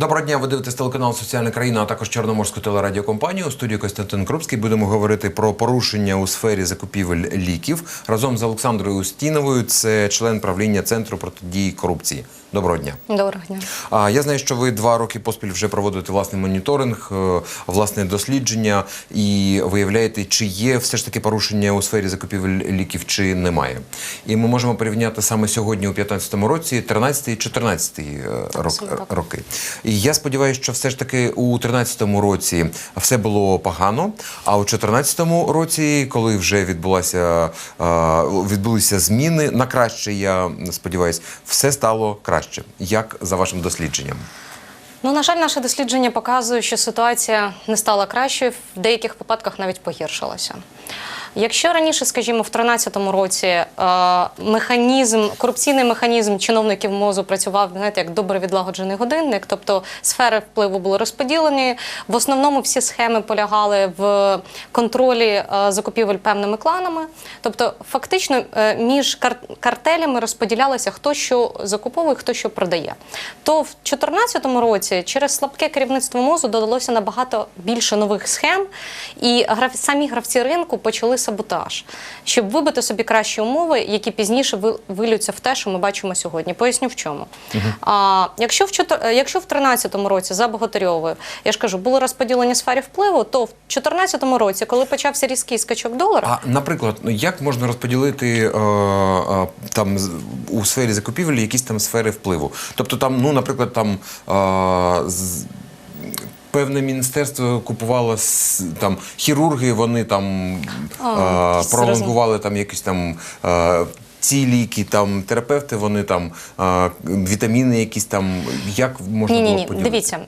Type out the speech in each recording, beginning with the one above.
Доброго дня, ви дивитесь телеканал Соціальна країна, а також Чорноморську телерадіокомпанію. У студії Костянтин Крупський будемо говорити про порушення у сфері закупівель ліків разом з Олександрою Устіновою. Це член правління центру протидії корупції. Доброго дня. Доброго дня. А я знаю, що ви два роки поспіль вже проводите власний моніторинг, е, власне дослідження і виявляєте, чи є все ж таки порушення у сфері закупівель ліків, чи немає. І ми можемо порівняти саме сьогодні, у 2015 році, 13 і 14 рок, роки. І я сподіваюся, що все ж таки у 13-му році все було погано. А у 14-му році, коли вже відбулася відбулися зміни на краще, я сподіваюся, все стало краще. Як за вашим дослідженням? Ну, на жаль, наше дослідження показує, що ситуація не стала кращою, в деяких випадках навіть погіршилася. Якщо раніше, скажімо, в 2013 році е, механізм, корупційний механізм чиновників МОЗу працював знаєте, як добре відлагоджений годинник, тобто сфери впливу були розподілені. В основному всі схеми полягали в контролі е, закупівель певними кланами. Тобто, фактично е, між кар- картелями розподілялося, хто що закуповує, хто що продає. То в 2014 році через слабке керівництво МОЗу додалося набагато більше нових схем, і самі гравці ринку почали саботаж, щоб вибити собі кращі умови, які пізніше ви- вилються в те, що ми бачимо сьогодні. Поясню в чому. А, якщо в е, якщо в 2013 році за Богатирьовою, я ж кажу, були розподілені сфері впливу, то в 2014 році, коли почався різкий скачок долара, А наприклад, ну як можна розподілити е, е, там у сфері закупівель якісь там сфери впливу? Тобто, там, ну, наприклад, там. Е, Певне міністерство купувало там хірурги, вони там А, пролонгували там якісь там ці ліки, там терапевти, вони там вітаміни, якісь там. Як можна Ні, було ні. поділити? Дивіться,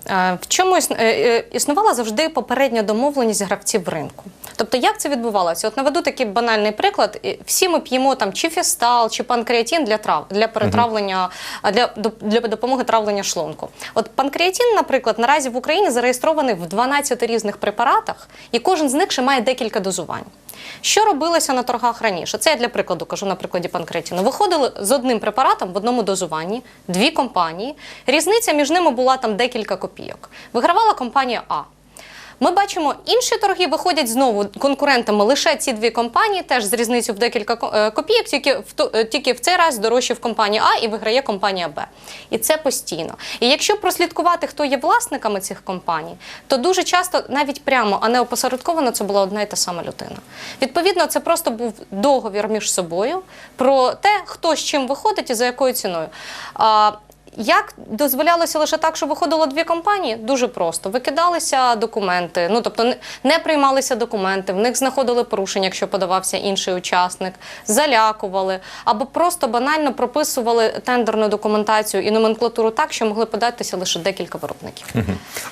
в чому е, е, існувала завжди попередня домовленість гравців ринку. Тобто, як це відбувалося? От наведу такий банальний приклад. Всі ми п'ємо там чи фістал, чи панкреатин для трав для перетравлення, для, для допомоги травлення шлунку. От панкреатин, наприклад, наразі в Україні зареєстрований в 12 різних препаратах, і кожен з них ще має декілька дозувань. Що робилося на торгах раніше? Це я для прикладу кажу на прикладі панкретіну. Виходили з одним препаратом в одному дозуванні, дві компанії. Різниця між ними була там декілька копійок. Вигравала компанія А. Ми бачимо, інші торги виходять знову конкурентами лише ці дві компанії, теж з різницею в декілька е, копійок, тільки в е, тільки в цей раз дорожче в компанії А і виграє компанія Б. І це постійно. І якщо прослідкувати, хто є власниками цих компаній, то дуже часто навіть прямо, а не опосередковано, це була одна і та сама людина. Відповідно, це просто був договір між собою про те, хто з чим виходить і за якою ціною. Як дозволялося лише так, що виходило дві компанії? Дуже просто. Викидалися документи, ну тобто не- приймалися документи, в них знаходили порушення, якщо подавався інший учасник, залякували або просто банально прописували тендерну документацію і номенклатуру так, що могли податися лише декілька виробників.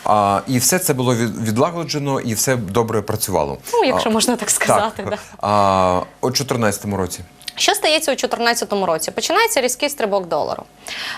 А, і все це було відлагоджено, і все добре працювало. Ну, якщо А, можна так сказати, Так. да. А, у 2014 році. Що стається у 2014 році? Починається різкий стрибок долару.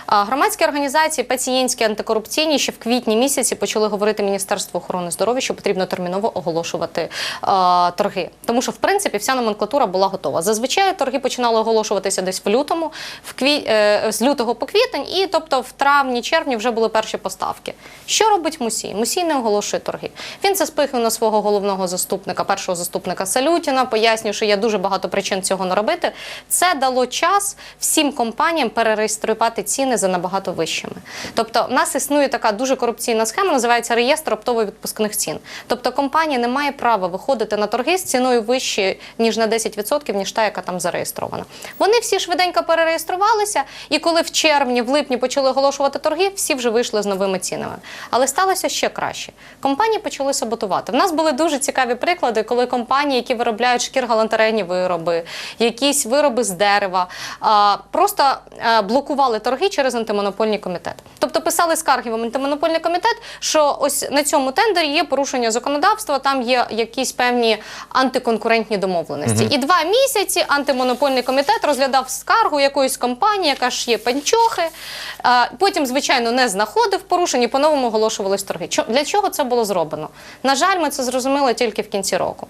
Громадські організації, пацієнтські, антикорупційні ще в квітні місяці почали говорити Міністерству охорони здоров'я, що потрібно терміново оголошувати а, торги. Тому що, в принципі, вся номенклатура була готова. Зазвичай торги починали оголошуватися десь в лютому, в кві... е, з лютого по квітень, і тобто в травні, червні вже були перші поставки. Що робить Мусій? Мусій не оголошує торги. Він це спихнув на свого головного заступника, першого заступника Салютіна, пояснює, що є дуже багато причин цього не робити. Це дало час всім компаніям перереєструвати ціни за набагато вищими. Тобто, в нас існує така дуже корупційна схема, називається реєстр оптово відпускних цін. Тобто компанія не має права виходити на торги з ціною вищою, ніж на 10%, ніж та, яка там зареєстрована. Вони всі швиденько перереєструвалися, і коли в червні, в липні почали оголошувати торги, всі вже вийшли з новими цінами. Але сталося ще краще. Компанії почали саботувати. В нас були дуже цікаві приклади, коли компанії, які виробляють шкіргалантерейні вироби, якісь вироби з дерева, просто блокували торги через антимонопольний комітет. Тобто писали скарги в антимонопольний комітет, що ось на цьому тендері є порушення законодавства, там є якісь певні антиконкурентні домовленості. І два місяці антимонопольний комітет розглядав скаргу якоїсь компанії, яка ж є панчохи. Потім, звичайно, не знаходив порушень і по-новому оголошувались торги. Для чого це було зроблено? На жаль, ми це зрозуміли тільки в кінці року.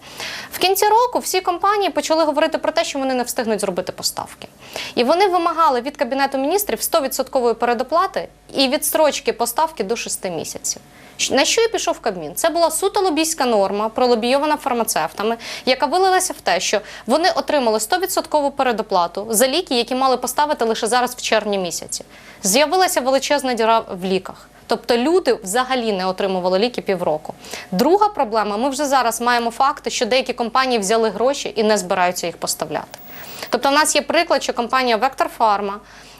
В кінці року всі компанії почали говорити про те, що вони не встигнуть встигнуть зробити поставки. І вони вимагали від Кабінету міністрів 100% передоплати і відстрочки поставки до 6 місяців. На що і пішов Кабмін? Це була суто лобійська норма, пролобійована фармацевтами, яка вилилася в те, що вони отримали 100% передоплату за ліки, які мали поставити лише зараз в червні місяці. З'явилася величезна діра в ліках. Тобто люди взагалі не отримували ліки півроку. Друга проблема: ми вже зараз маємо факти, що деякі компанії взяли гроші і не збираються їх поставляти. Тобто, в нас є приклад, що компанія Vector Pharma,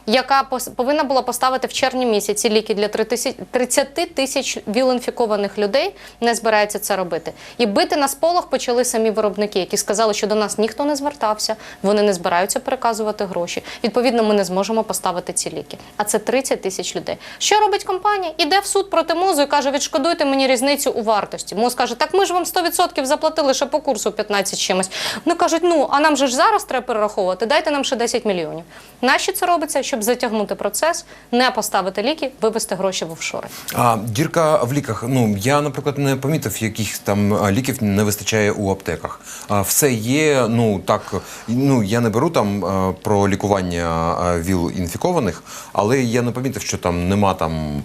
яка повинна була поставити в червні місяці ліки для 30 тисяч віл-інфікованих людей, не збирається це робити. І бити на сполох почали самі виробники, які сказали, що до нас ніхто не звертався, вони не збираються переказувати гроші. Відповідно, ми не зможемо поставити ці ліки. А це 30 тисяч людей. Що робить компанія? Іде в суд проти мозу і каже: відшкодуйте мені різницю у вартості. Моз каже, так ми ж вам 100% заплатили ще по курсу 15 чимось. Вони кажуть, ну а нам же ж зараз треба перераховувати, дайте нам ще 10 мільйонів. Нащо це робиться? Щоб затягнути процес, не поставити ліки, вивести гроші в офшори. А дірка в ліках. Ну я, наприклад, не помітив, яких там ліків не вистачає у аптеках. А все є. Ну так, ну я не беру там про лікування віл інфікованих, але я не помітив, що там нема там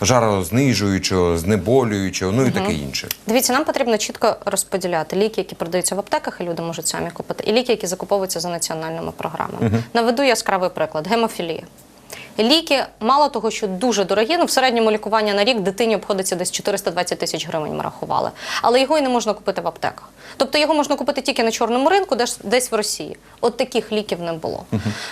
жарознижуючого, знеболюючого, ну і таке інше. Дивіться, нам потрібно чітко розподіляти ліки, які продаються в аптеках, і люди можуть самі купити, і ліки, які закуповуються за національними програмами. Наведу яскравий приклад: гемофілія. Ліки, мало того, що дуже дорогі, ну в середньому лікування на рік дитині обходиться десь 420 тисяч гривень. Ми рахували, але його і не можна купити в аптеках. Тобто його можна купити тільки на чорному ринку, десь десь в Росії. От таких ліків не було.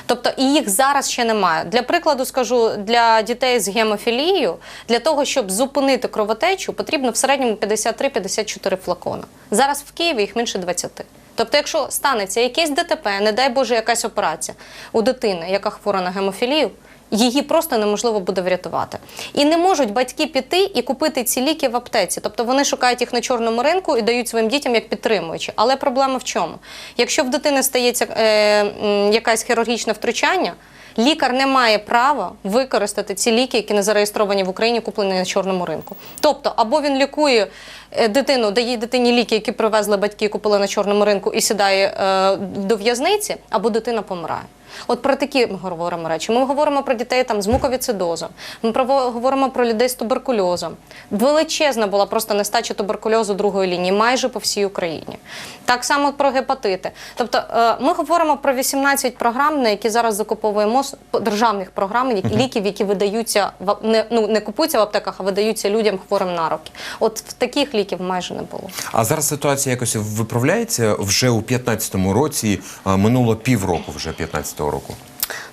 Тобто і їх зараз ще немає. Для прикладу скажу для дітей з гемофілією, для того, щоб зупинити кровотечу, потрібно в середньому 53-54 флакона. Зараз в Києві їх менше 20. Тобто, якщо станеться якесь ДТП, не дай Боже, якась операція у дитини, яка хвора на гемофілію, її просто неможливо буде врятувати. І не можуть батьки піти і купити ці ліки в аптеці. Тобто вони шукають їх на чорному ринку і дають своїм дітям як підтримуючі. Але проблема в чому? Якщо в дитини стається е, м, якесь хірургічне втручання, лікар не має права використати ці ліки, які не зареєстровані в Україні, куплені на чорному ринку. Тобто, або він лікує е, дитину, дає дитині ліки, які привезли батьки, купили на чорному ринку, і сідає е, до в'язниці, або дитина помирає. От про такі ми говоримо речі. Ми говоримо про дітей там з муковіцидозом, ми про, говоримо про людей з туберкульозом. Величезна була просто нестача туберкульозу другої лінії, майже по всій Україні. Так само про гепатити. Тобто е, ми говоримо про 18 програм, на які зараз закуповуємо державних програм, які ліків, які видаються не, ну, не купуються в аптеках, а видаються людям хворим на руки. От в таких ліків майже не було. А зараз ситуація якось виправляється вже у 15-му році. Минуло півроку вже 15-го року.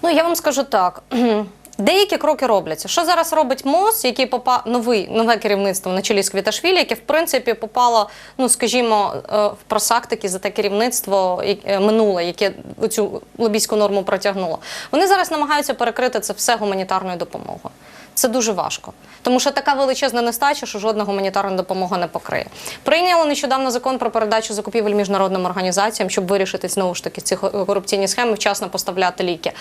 Ну я вам скажу так. Деякі кроки робляться. Що зараз робить МОЗ, який попав новий нове керівництво на чолі з Квіташвілі, яке в принципі попало, ну скажімо, е, в просак таки за те керівництво е, минуле, яке цю лобійську норму протягнуло. Вони зараз намагаються перекрити це все гуманітарною допомогою. Це дуже важко, тому що така величезна нестача, що жодна гуманітарна допомога не покриє. Прийняли нещодавно закон про передачу закупівель міжнародним організаціям, щоб вирішити знову ж таки ці корупційні схеми, вчасно поставляти ліки.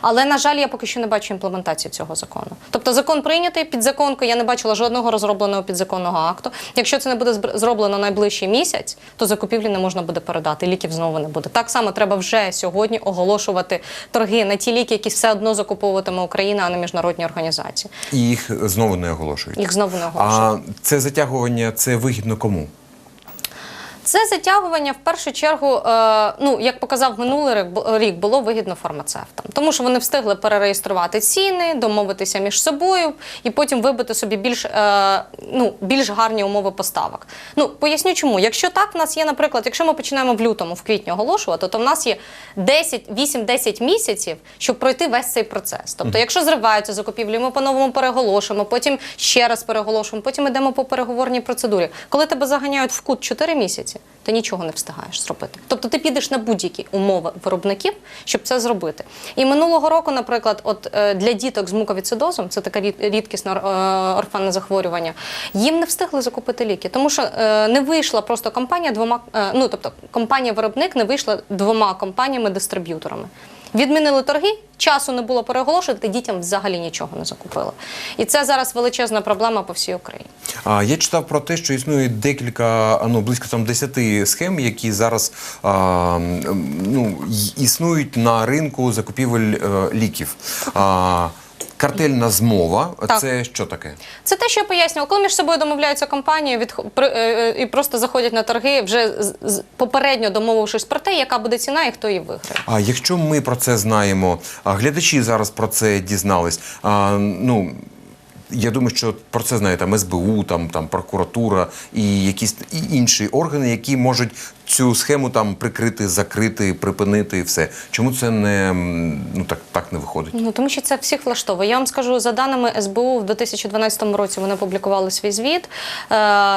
Але на жаль, я поки що не бачу імплементації цього закону. Тобто закон прийнятий підзаконкою, я не бачила жодного розробленого підзаконного акту. Якщо це не буде зроблено найближчий місяць, то закупівлі не можна буде передати. Ліків знову не буде. Так само треба вже сьогодні оголошувати торги на ті ліки, які все одно закуповуватиме Україна, а не міжнародні організації. І їх знову не оголошують. Їх знову не оголошують. А це затягування це вигідно кому? Це затягування в першу чергу, е, ну як показав минулий рік, було вигідно фармацевтам, тому що вони встигли перереєструвати ціни, домовитися між собою і потім вибити собі більш, е, ну, більш гарні умови поставок. Ну поясню, чому. Якщо так, в нас є, наприклад, якщо ми починаємо в лютому, в квітні оголошувати, то в нас є 10, 8-10 місяців, щоб пройти весь цей процес. Тобто, якщо зриваються закупівлі, ми по-новому переголошуємо, потім ще раз переголошуємо, потім йдемо по переговорній процедурі. Коли тебе заганяють в кут 4 місяці, ти нічого не встигаєш зробити. Тобто ти підеш на будь-які умови виробників, щоб це зробити. І минулого року, наприклад, от е, для діток з муковіцидозом, це таке рідкісне орфанне захворювання, їм не встигли закупити ліки, тому що е, не вийшла просто компанія двома, е, ну тобто компанія-виробник не вийшла двома компаніями-дистриб'юторами. Відмінили торги, часу не було переголошувати, дітям взагалі нічого не закупили. І це зараз величезна проблема по всій Україні. А, Я читав про те, що існує декілька, ну близько там 10 схем, які зараз а, ну, існують на ринку закупівель а, ліків. А, картельна змова Так. це що таке? Це те, що я пояснювала. Коли між собою домовляються компанії від, е, е, і просто заходять на торги, вже попередньо домовившись про те, яка буде ціна і хто її виграє. А якщо ми про це знаємо, а глядачі зараз про це дізнались. А, ну, я думаю, що про це знає там СБУ, там, там прокуратура і якісь і інші органи, які можуть цю схему там прикрити, закрити, припинити і все. Чому це не ну так, так не виходить? Ну тому що це всіх влаштовує. Я вам скажу за даними СБУ в 2012 році вони публікували свій звіт. Е,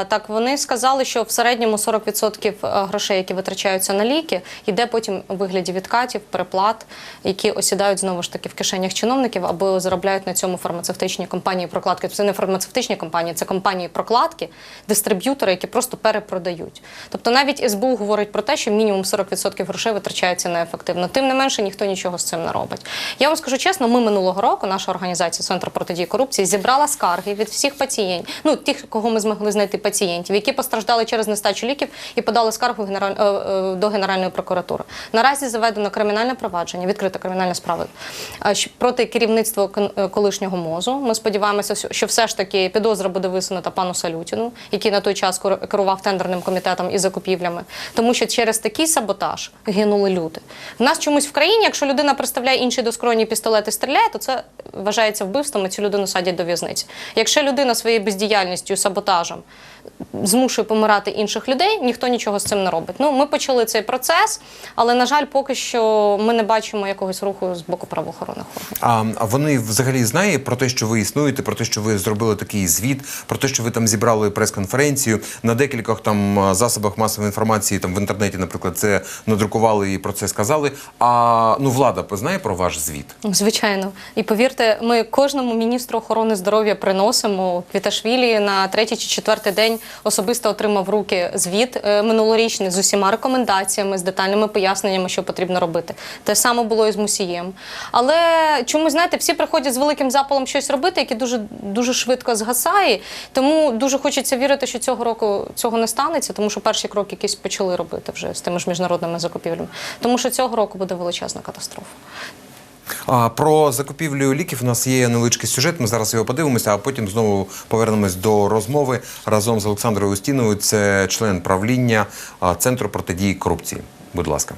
так вони сказали, що в середньому 40% грошей, які витрачаються на ліки, йде потім у вигляді відкатів, переплат, які осідають знову ж таки в кишенях чиновників або заробляють на цьому фармацевтичні компанії прокладки. Це не фармацевтичні компанії, це компанії прокладки, дистриб'ютори, які просто перепродають. Тобто навіть СБУ говорить про те, що мінімум 40% грошей витрачається неефективно. Тим не менше, ніхто нічого з цим не робить. Я вам скажу чесно, ми минулого року, наша організація Центр протидії корупції, зібрала скарги від всіх пацієнтів, ну тих, кого ми змогли знайти пацієнтів, які постраждали через нестачу ліків і подали скаргу е, е, до Генеральної прокуратури. Наразі заведено кримінальне провадження, відкрита кримінальна справа е, проти керівництва колишнього МОЗу. Ми сподіваємося, що- все ж таки підозра буде висунута пану Салютіну, який на той час кер- керував тендерним комітетом і закупівлями, тому що через такий саботаж гинули люди. В нас чомусь в країні, якщо людина представляє інші доскронні пістолети, стріляє, то це вважається вбивством, і цю людину садять до в'язниці. Якщо людина своєю бездіяльністю, саботажем змушує помирати інших людей, ніхто нічого з цим не робить. Ну, ми почали цей процес, але на жаль, поки що ми не бачимо якогось руху з боку правоохоронних органів. А, а вони взагалі знають про те, що ви існуєте, про те, що ви зробили такий звіт, про те, що ви там зібрали прес-конференцію на декількох там засобах масової інформації, там в інтернеті, наприклад, це надрукували і про це сказали. А ну влада знає про ваш звіт? Звичайно, і повірте, ми кожному міністру охорони здоров'я приносимо Квіташвілі на третій чи четвертий день особисто отримав руки звіт е, минулорічний з усіма рекомендаціями, з детальними поясненнями, що потрібно робити. Те саме було і з мусієм. Але чомусь знаєте, всі приходять з великим запалом щось робити, яке дуже дуже швидко згасає. Тому дуже хочеться вірити, що цього року цього не станеться, тому що перші кроки якісь почали робити вже з тими ж міжнародними закупівлями. Тому що цього року буде величезна катастрофа. А про закупівлю ліків у нас є невеличкий сюжет. Ми зараз його подивимося, а потім знову повернемось до розмови разом з Олександрою Устіновою. Це член правління центру протидії корупції. Будь ласка.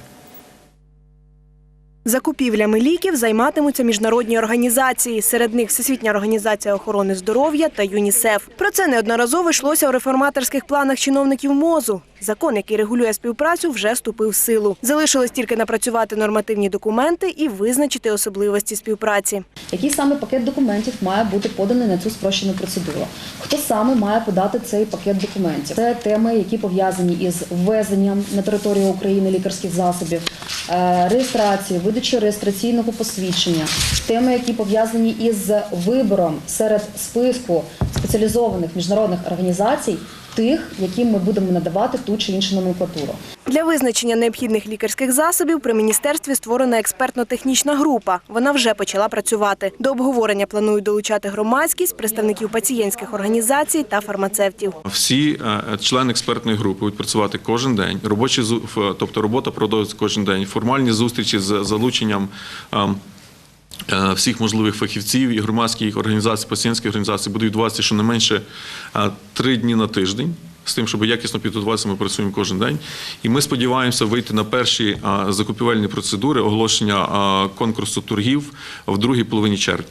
Закупівлями ліків займатимуться міжнародні організації. Серед них Всесвітня організація охорони здоров'я та ЮНІСЕФ. Про це неодноразово йшлося у реформаторських планах чиновників МОЗу. Закон, який регулює співпрацю, вже вступив в силу. Залишилось тільки напрацювати нормативні документи і визначити особливості співпраці. Який саме пакет документів має бути поданий на цю спрощену процедуру? Хто саме має подати цей пакет документів? Це теми, які пов'язані із ввезенням на територію України лікарських засобів, е, видачею реєстраційного посвідчення, теми, які пов'язані із вибором серед списку спеціалізованих міжнародних організацій. Тих, яким ми будемо надавати ту чи іншу номенклатуру. Для визначення необхідних лікарських засобів при міністерстві створена експертно-технічна група. Вона вже почала працювати. До обговорення планують долучати громадськість, представників пацієнтських організацій та фармацевтів. Всі е, члени експертної групи будуть працювати кожен день. Робочі тобто робота продовжується кожен день. Формальні зустрічі з залученням. Е, Всіх можливих фахівців і громадських організацій, пацієнтських організацій будуть відбуватися щонайменше три дні на тиждень. З тим, щоб якісно підготуватися, ми працюємо кожен день. І ми сподіваємося вийти на перші е, закупівельні процедури оголошення е, конкурсу торгів в другій половині червня.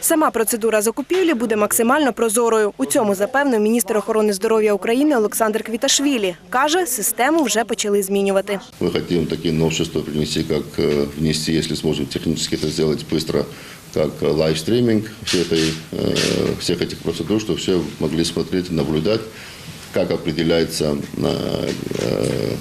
Сама процедура закупівлі буде максимально прозорою. У цьому запевнив міністр охорони здоров'я України Олександр Квіташвілі. Каже, систему вже почали змінювати. Мы хотим такие новшества принести, как э, внести, если сможем технически это сделать быстро, как э, лайвстриминг всей этой, э, всех этих процедур, чтобы все могли смотреть и наблюдать, как определяется э, э,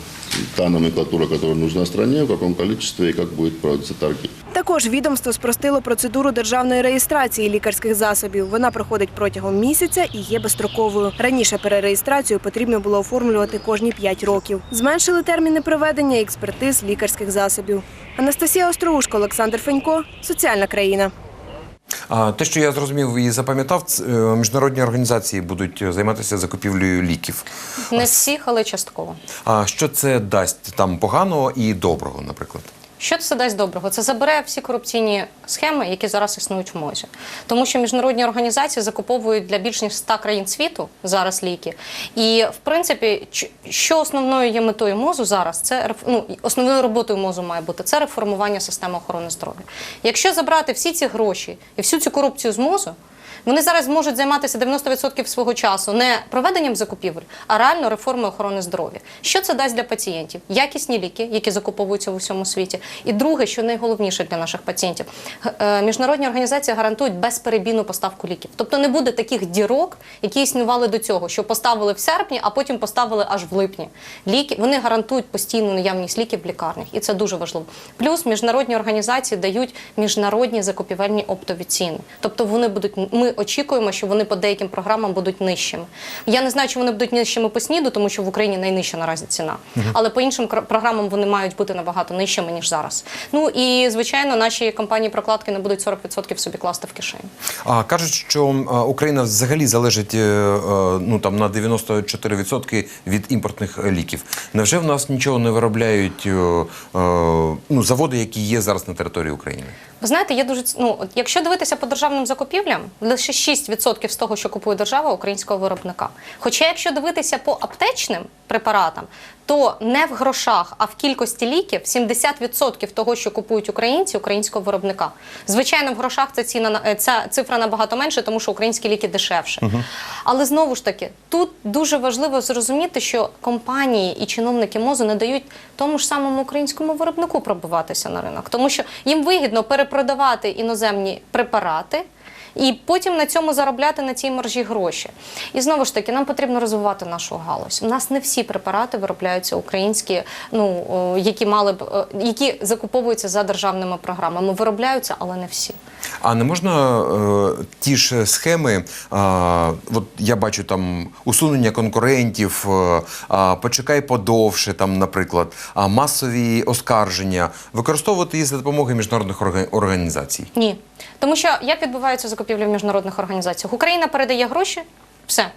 та номенклатура, которая нужна стране, в каком количестве и как будет проводиться торги. Також відомство спростило процедуру державної реєстрації лікарських засобів. Вона проходить протягом місяця і є безстроковою. Раніше перереєстрацію потрібно було оформлювати кожні 5 років. Зменшили терміни проведення експертиз лікарських засобів. Анастасія Остроушко, Олександр Фенько, соціальна країна. А те, що я зрозумів і запам'ятав, е, міжнародні організації будуть займатися закупівлею ліків. Не всіх, але частково. А що це дасть там поганого і доброго, наприклад? Що це дасть доброго? Це забере всі корупційні схеми, які зараз існують в МОЗі. Тому що міжнародні організації закуповують для більш ніж 100 країн світу зараз ліки. І в принципі, що основною є метою МОЗу зараз, це ну, основною роботою МОЗу має бути це реформування системи охорони здоров'я. Якщо забрати всі ці гроші і всю цю корупцію з МОЗу, вони зараз можуть займатися 90% свого часу не проведенням закупівель, а реально реформою охорони здоров'я. Що це дасть для пацієнтів? Якісні ліки, які закуповуються в усьому світі. І друге, що найголовніше для наших пацієнтів, е, міжнародні організації гарантують безперебійну поставку ліків. Тобто не буде таких дірок, які існували до цього, що поставили в серпні, а потім поставили аж в липні. Ліки вони гарантують постійну наявність ліків в лікарнях, і це дуже важливо. Плюс міжнародні організації дають міжнародні закупівельні оптові ціни. Тобто вони будуть. Ми очікуємо, що вони по деяким програмам будуть нижчими. Я не знаю, чи вони будуть нижчими по СНІДу, тому що в Україні найнижча наразі ціна. Але по іншим програмам вони мають бути набагато нижчими ніж зараз. Ну і звичайно, наші компанії прокладки не будуть 40% собі класти в кишені. А кажуть, що Україна взагалі залежить е, е, ну там на 94% від імпортних е, ліків. Невже в нас нічого не виробляють е, е, ну, заводи, які є зараз на території України? Ви знаєте, є дуже ну, якщо дивитися по державним закупівлям, лише 6% з того, що купує держава українського виробника. Хоча, якщо дивитися по аптечним препаратам, то не в грошах, а в кількості ліків 70% того, що купують українці, українського виробника. Звичайно, в грошах ця ціна на- е, ця цифра набагато менше, тому що українські ліки дешевше. Але знову ж таки, тут дуже важливо зрозуміти, що компанії і чиновники МОЗу не дають тому ж самому українському виробнику пробиватися на ринок, тому що їм вигідно перепродавати іноземні препарати. І потім на цьому заробляти на цій маржі гроші. І знову ж таки, нам потрібно розвивати нашу галузь. У нас не всі препарати виробляються українські, ну які мали б е, які закуповуються за державними програмами. Виробляються, але не всі. А не можна е, ті ж схеми, е, от я бачу там усунення конкурентів, е, почекай подовше, там, наприклад, а масові оскарження, використовувати їх за допомогою міжнародних орга- організацій. Ні. Тому що як відбуваються закупівлі в міжнародних організаціях? Україна передає гроші, все.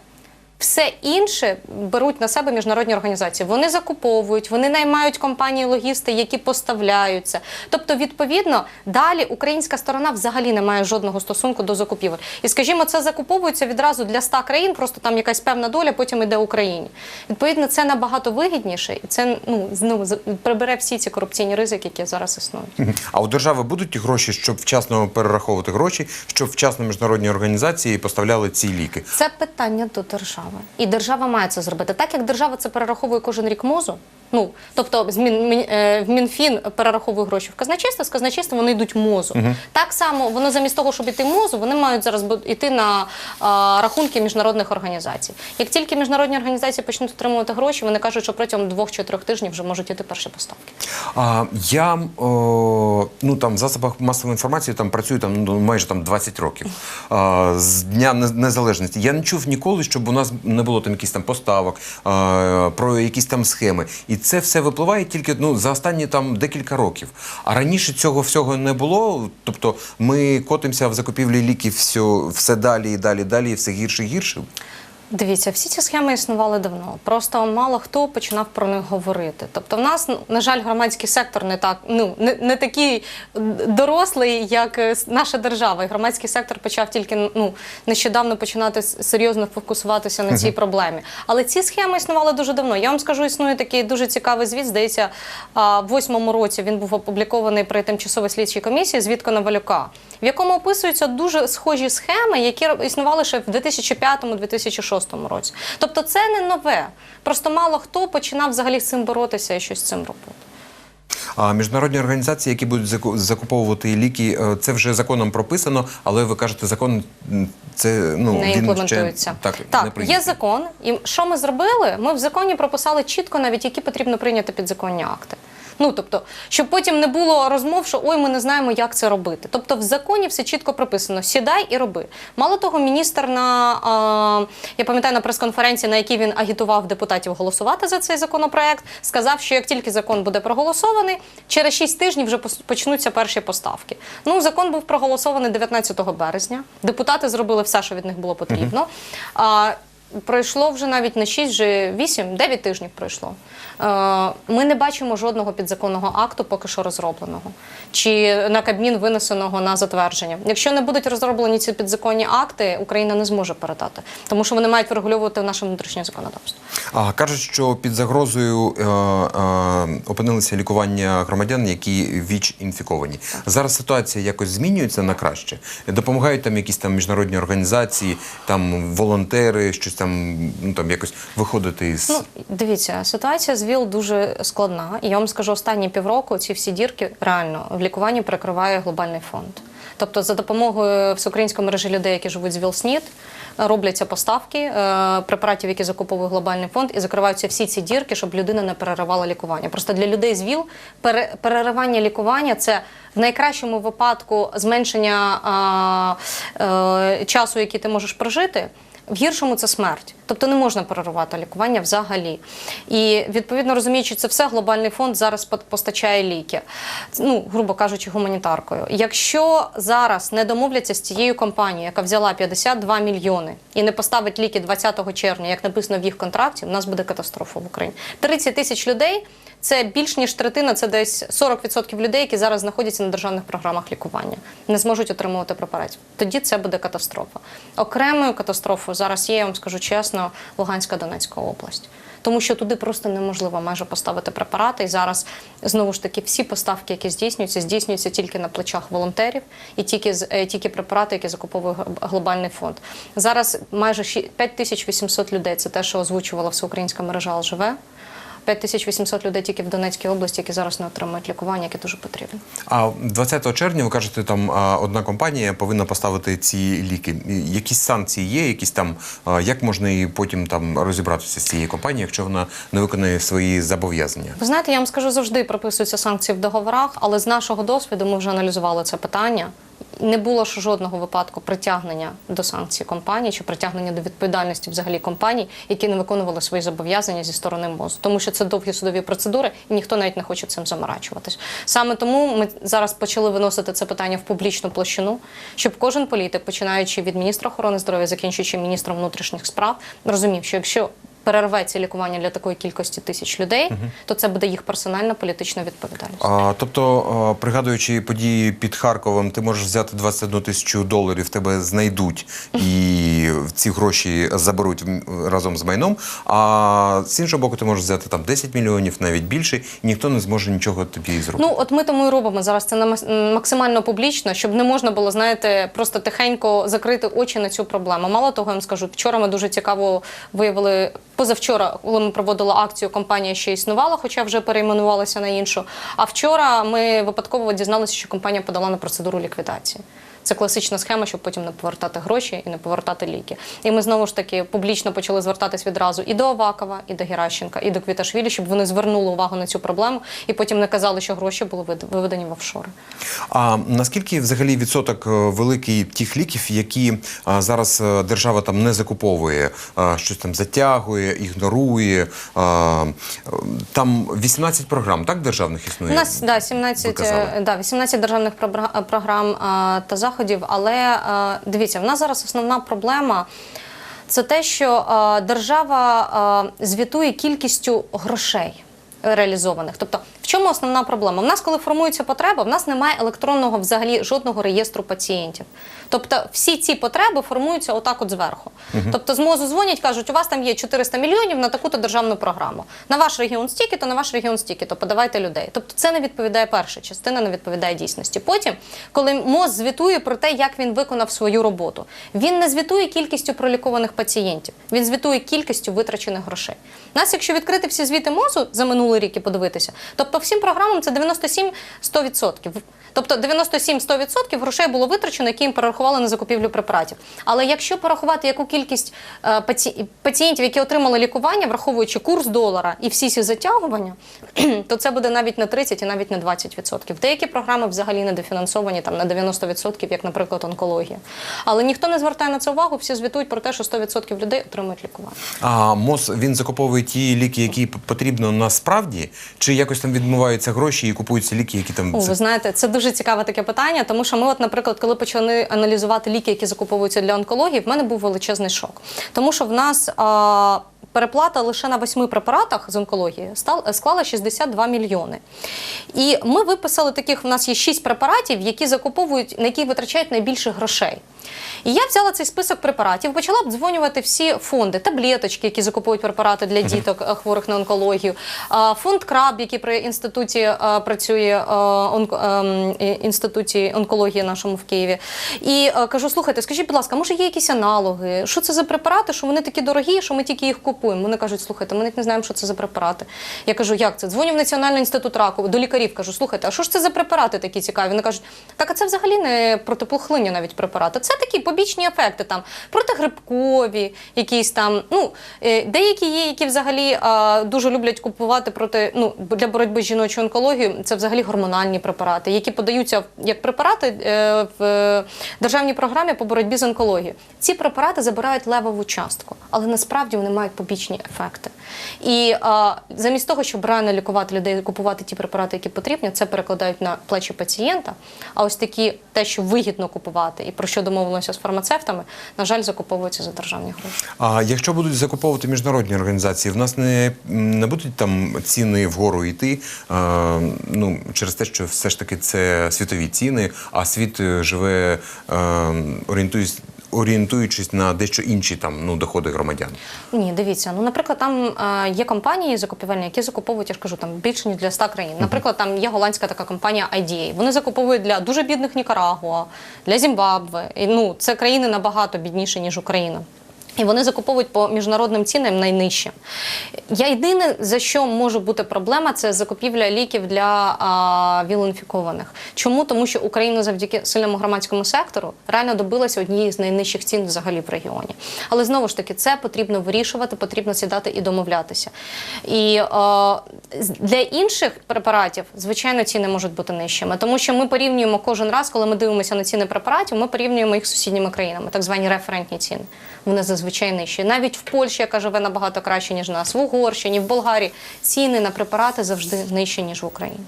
Все інше беруть на себе міжнародні організації. Вони закуповують, вони наймають компанії логісти, які поставляються. Тобто, відповідно, далі українська сторона взагалі не має жодного стосунку до закупівель. І скажімо, це закуповується відразу для 100 країн, просто там якась певна доля, потім іде Україні. Відповідно, це набагато вигідніше, і це ну знову прибере всі ці корупційні ризики, які зараз існують. А у держави будуть гроші, щоб вчасно перераховувати гроші, щоб вчасно міжнародні організації поставляли ці ліки. Це питання до держави. І держава має це зробити. Так як держава це перераховує кожен рік мозу. Ну, тобто, з е, в Мінфін перераховує гроші в казначейство, з казначейства вони йдуть мозу. Так само воно замість того, щоб йти мозу, вони мають зараз йти на а, рахунки міжнародних організацій. Як тільки міжнародні організації почнуть отримувати гроші, вони кажуть, що протягом двох чи трьох тижнів вже можуть іти перші поставки. А, я о, ну там в засобах масової інформації там працюю там ну, майже там 20 років а, з дня незалежності. Я не чув ніколи, щоб у нас не було там якісь там поставок, е, про якісь там схеми. І це все випливає тільки ну за останні там декілька років. А раніше цього всього не було. Тобто ми котимося в закупівлі ліків все, все далі і далі, далі, і все гірше і гірше. Дивіться, всі ці схеми існували давно. Просто мало хто починав про них говорити. Тобто, в нас, ну, на жаль, громадський сектор не так, ну не, не такий дорослий, як е, наша держава. І громадський сектор почав тільки ну нещодавно починати серйозно фокусуватися на цій проблемі. Але ці схеми існували дуже давно. Я вам скажу, існує такий дуже цікавий звіт. Здається, в восьмому році він був опублікований при тимчасовій слідчій комісії звіт Коновалюка, в якому описуються дуже схожі схеми, які існували ще в 2005-2006 році. Тобто це не нове. Просто мало хто починав взагалі з цим боротися і щось з цим робити. А міжнародні організації, які будуть заку- закуповувати ліки, е, це вже законом прописано, але ви кажете, закон це ну не він імплементується. Ще, так, так не є закон. І що ми зробили? Ми в законі прописали чітко навіть, які потрібно прийняти підзаконні акти. Ну тобто, щоб потім не було розмов, що ой, ми не знаємо, як це робити. Тобто, в законі все чітко прописано: сідай і роби. Мало того, міністр на а, я пам'ятаю на прес-конференції, на якій він агітував депутатів голосувати за цей законопроект, сказав, що як тільки закон буде проголосований, через 6 тижнів вже почнуться перші поставки. Ну, закон був проголосований 19 березня. Депутати зробили все, що від них було потрібно. А, Пройшло вже навіть не 6, вже 8, 9 тижнів пройшло. Е, Ми не бачимо жодного підзаконного акту поки що розробленого чи на Кабмін винесеного на затвердження. Якщо не будуть розроблені ці підзаконні акти, Україна не зможе передати, тому що вони мають врегульовувати наше внутрішнє законодавство. А кажуть, що під загрозою е, е, опинилися лікування громадян, які віч інфіковані. Зараз ситуація якось змінюється на краще. Допомагають там якісь там міжнародні організації, там волонтери, щось там ну там якось виходити із Ну, дивіться, ситуація з ВІЛ дуже складна. І я вам скажу, останні півроку ці всі дірки реально в лікуванні перекриває глобальний фонд. Тобто, за допомогою всеукраїнської мережі людей, які живуть з ВІЛ-СНІД, робляться поставки е, препаратів, які закуповує глобальний фонд, і закриваються всі ці дірки, щоб людина не переривала лікування. Просто для людей з ВІЛ переривання лікування це в найкращому випадку зменшення а, е, часу, який ти можеш прожити. В гіршому це смерть, тобто не можна переривати лікування взагалі. І відповідно розуміючи, це все глобальний фонд зараз постачає ліки, ну грубо кажучи, гуманітаркою. Якщо зараз не домовляться з цією компанією, яка взяла 52 мільйони і не поставить ліки 20 червня, як написано в їх контракті, у нас буде катастрофа в Україні. 30 тисяч людей. Це більш ніж третина, це десь 40% людей, які зараз знаходяться на державних програмах лікування, не зможуть отримувати препаратів. Тоді це буде катастрофа. Окремою катастрофою зараз є, я вам скажу чесно, Луганська Донецька область. Тому що туди просто неможливо майже поставити препарати. І зараз знову ж таки всі поставки, які здійснюються, здійснюються тільки на плечах волонтерів і тільки е, тільки препарати, які закуповує глобальний фонд. Зараз майже ші- 5800 людей. Це те, що озвучувала всеукраїнська мережа ЛЖВ. 5800 людей тільки в Донецькій області, які зараз не отримують лікування, яке дуже потрібно. А 20 червня ви кажете, там одна компанія повинна поставити ці ліки. Якісь санкції є, якісь там як можна і потім там розібратися з цією компанією, якщо вона не виконує свої зобов'язання? Ви знаєте, я вам скажу завжди прописуються санкції в договорах, але з нашого досвіду ми вже аналізували це питання. Не було ж жодного випадку притягнення до санкцій компаній чи притягнення до відповідальності взагалі компаній, які не виконували свої зобов'язання зі сторони МОЗу, тому що це довгі судові процедури, і ніхто навіть не хоче цим заморачуватись. Саме тому ми зараз почали виносити це питання в публічну площину, щоб кожен політик, починаючи від міністра охорони здоров'я, закінчуючи міністром внутрішніх справ, розумів, що якщо перерветься лікування для такої кількості тисяч людей, то це буде їх персональна політична відповідальність. А, тобто, а, пригадуючи події під Харковом, ти можеш взяти 21 тисячу доларів, тебе знайдуть і ці гроші заберуть разом з майном. А з іншого боку, ти можеш взяти там 10 мільйонів, навіть більше, і ніхто не зможе нічого тобі зробити. Ну, от ми тому і робимо зараз це максимально публічно, щоб не можна було, знаєте, просто тихенько закрити очі на цю проблему. Мало того, я вам скажу, вчора ми дуже цікаво виявили. Позавчора, коли ми проводили акцію, компанія ще існувала, хоча вже перейменувалася на іншу. А вчора ми випадково дізналися, що компанія подала на процедуру ліквідації. Це класична схема, щоб потім не повертати гроші і не повертати ліки. І ми знову ж таки публічно почали звертатись відразу і до Авакова, і до Геращенка, і до Квіташвілі, щоб вони звернули увагу на цю проблему і потім не казали, що гроші були виведені в офшори. А наскільки взагалі відсоток е, великий тих ліків, які а, зараз е, держава там не закуповує, а, щось там затягує, ігнорує? А, е, там 18 програм, так, державних існує? У нас да, ви 17, е, да, 18 державних програ- програм е, та заходів. Але е, дивіться, в нас зараз основна проблема. Це те, що е, держава е, звітує кількістю грошей реалізованих. Тобто, чому основна проблема? У нас, коли формується потреба, в нас немає електронного взагалі жодного реєстру пацієнтів. Тобто, всі ці потреби формуються отак, от зверху. Тобто, з МОЗу дзвонять, кажуть, у вас там є 400 мільйонів на таку-то державну програму. На ваш регіон стільки, то на ваш регіон стільки, то подавайте людей. Тобто, це не відповідає перша частина, не відповідає дійсності. Потім, коли МОЗ звітує про те, як він виконав свою роботу, він не звітує кількістю пролікованих пацієнтів, він звітує кількістю витрачених грошей. Нас, якщо відкрити всі звіти МОЗу за минулий рік і подивитися, тобто всім програмам це 97-100%. Тобто 97-100% грошей було витрачено, які їм перерахували на закупівлю препаратів. Але якщо порахувати, яку кількість е, паці- пацієнтів, які отримали лікування, враховуючи курс долара і всі ці затягування, то це буде навіть не 30 і навіть не 20%. Деякі програми взагалі недофінансовані там на 90%, як, наприклад, онкологія. Але ніхто не звертає на це увагу, всі звітують про те, що 100% людей отримують лікування. А МОЗ він закуповує ті ліки, які потрібно насправді, чи якось там відмиваються гроші і купуються ліки, які там О, ви знаєте, це дуже цікаве таке питання, тому що ми, от, наприклад, коли почали аналізувати ліки, які закуповуються для онкології, в мене був величезний шок. Тому що в нас а, переплата лише на восьми препаратах з онкології склала 62 мільйони. І ми виписали таких, в нас є шість препаратів, які закуповують, на які витрачають найбільше грошей. І я взяла цей список препаратів, почала обдзвонювати всі фонди, таблеточки, які закуповують препарати для діток е, хворих на онкологію, фонд КРАБ, який при інституті е, працює е, онко- ем, інституті онкології нашому в Києві. І кажу: слухайте, скажіть, будь ласка, може є якісь аналоги? Що це за препарати? Що вони такі дорогі, що ми тільки їх купуємо? Вони кажуть, слухайте, ми навіть не знаємо, що це за препарати. Я кажу, як це? Дзвоню в Національний інститут раку до лікарів. Кажу, слухайте, а що ж це за препарати такі цікаві? Вони кажуть, так а це взагалі не протипухлинні навіть препарати. Це такі побічні ефекти, там протигрибкові, якісь там. Ну е, деякі є, які взагалі а, дуже люблять купувати проти ну для боротьби з жіночою онкологією. Це взагалі гормональні препарати, які подаються як препарати е, в е, державній програмі по боротьбі з онкологією. Ці препарати забирають левову частку, але насправді вони мають побічні ефекти. І а, замість того, щоб реально лікувати людей, купувати ті препарати, які потрібні, це перекладають на плечі пацієнта. А ось такі те, що вигідно купувати, і про що домовилися з фармацевтами, на жаль, закуповуються за державні гроші. А якщо будуть закуповувати міжнародні організації, в нас не, не будуть там ціни вгору йти. А, ну, через те, що все ж таки це світові ціни, а світ е, живе е, орієнтуючись, орієнтуючись на дещо інші там ну доходи громадян. Ні, дивіться. Ну, наприклад, там е, є компанії закупівельні, які закуповують, я ж кажу, там більше ніж для 100 країн. Наприклад, там є голландська така компанія IDA. Вони закуповують для дуже бідних Нікарагуа, для Зімбабве. І, ну, це країни набагато бідніші, ніж Україна. І вони закуповують по міжнародним цінам найнижче. Я єдине, за що може бути проблема, це закупівля ліків для а, віл-інфікованих. Чому? Тому що Україна завдяки сильному громадському сектору реально добилася однієї з найнижчих цін взагалі в регіоні. Але знову ж таки, це потрібно вирішувати, потрібно сідати і домовлятися. І з- для інших препаратів, звичайно, ціни можуть бути нижчими, тому що ми порівнюємо кожен раз, коли ми дивимося на ціни препаратів, ми порівнюємо їх з сусідніми країнами, так звані референтні ціни. Вони зазвичай нижчі. Навіть в Польщі, яка живе набагато краще, ніж нас, в Угорщині, в Болгарії ціни на препарати завжди нижчі, ніж в Україні.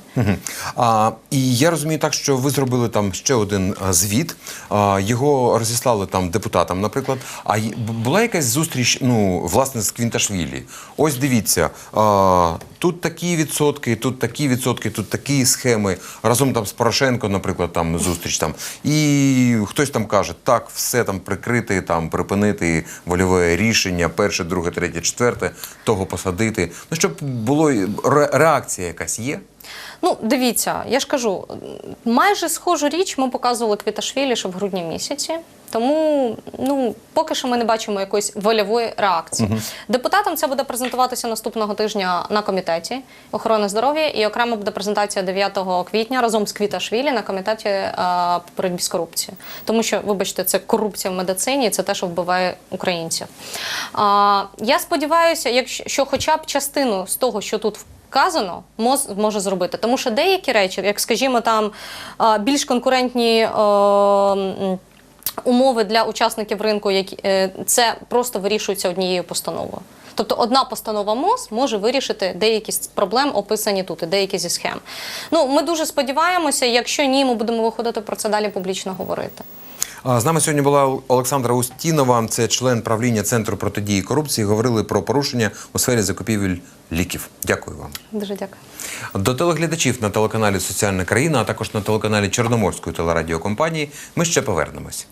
А, і я розумію так, що ви зробили там ще один звіт. А, його розіслали там депутатам, наприклад. А була якась зустріч, ну, власне, з Квінташвілі. Ось дивіться, а, тут такі відсотки, тут такі відсотки, тут такі схеми. Разом там з Порошенко, наприклад, там зустріч там. І хтось там каже, так, все там прикрити, там припинити вольове рішення, перше, друге, третє, четверте, того посадити. Ну, щоб було ре- реакція якась є. Ну, дивіться, я ж кажу, майже схожу річ ми показували Квіташвілі ще в грудні місяці. Тому ну поки що ми не бачимо якоїсь вольової реакції. Депутатам це буде презентуватися наступного тижня на комітеті охорони здоров'я, і окремо буде презентація 9 квітня разом з Квіташвілі на комітеті е, по боротьбі з корупцією. Тому що, вибачте, це корупція в медицині, це те, що вбиває українців. А, я сподіваюся, якщо що хоча б частину з того, що тут вказано, МОЗ може зробити. Тому що деякі речі, як скажімо, там більш конкурентні. м, Умови для учасників ринку, які е, це просто вирішується однією постановою. Тобто одна постанова МОЗ може вирішити деякі з проблем, описані тут, і деякі зі схем. Ну, ми дуже сподіваємося, якщо ні, ми будемо виходити про це далі публічно говорити. З нами сьогодні була Олександра Устінова, це член правління Центру протидії корупції. Говорили про порушення у сфері закупівель ліків. Дякую вам. Дуже дякую. До телеглядачів на телеканалі Соціальна країна, а також на телеканалі Чорноморської телерадіокомпанії ми ще повернемось.